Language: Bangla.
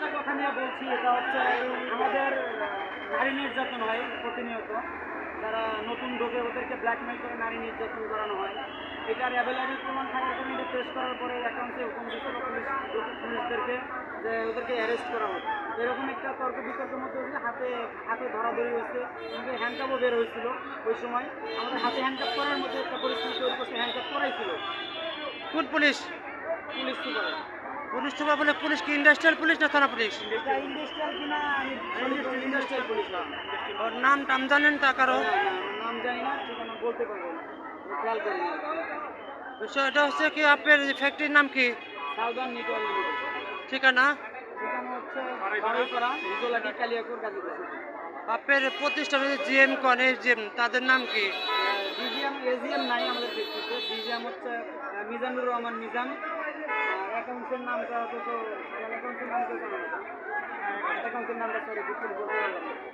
একটা কথা নিয়ে বলছি এটা হচ্ছে আমাদের নারী নির্যাতন হয় প্রতিনিয়ত। যারা নতুন ঢোকে ওদেরকে ব্ল্যাকমেল করে নারী নির্যাতন করানো হয়। এটার অ্যাভেলেবল প্রমাণ থাকার কারণে এটা টেস্ট করার পরে অ্যাকাউন্টে হুকুম দিচ্ছিল পুলিশ পুলিশদেরকে যে ওদেরকে অ্যারেস্ট করা হোক এরকম একটা তর্ক বিতর্কের মধ্যে হয়েছিল হাতে হাতে ধরাধরি হয়েছে কিন্তু হ্যান্ডকাপও বের হয়েছিল ওই সময়। আমাদের হাতে হ্যান্ডকাপ করার মধ্যে একটা পরিস্থিতি তৈরি করছে হ্যান্ডকাপ করাইছিল কোন police? Police super. Police super বলে পুলিশ কি ইন্ডাস্ট্রিয়াল পুলিশ না থানা পুলিশ? ইন্ডাস্ট্রিয়াল ইন্ডাস্ট্রিয়াল পুলিশ না। ওর নাম টাম জানেন তা কারও? নাম জানি না বলতে পারব না। খেয়াল করি না এটা হচ্ছে কি আপনার ফ্যাক্টরির নাম কি? সাউদার্ন লিমিটেড ঠিকানা? আপনার প্রতিষ্ঠান জিএম কন জিএম তাদের নাম কি? ডিজিএম এজিএম নাই আমাদের ডিজিএম হচ্ছে মিজানুর রহমান মিজান। অ্যাকাউন্টের নামটা হচ্ছে তো অ্যাকাউন্টের নামটা জানা না অ্যাকাউন্টের নামটা সরি পারলাম না।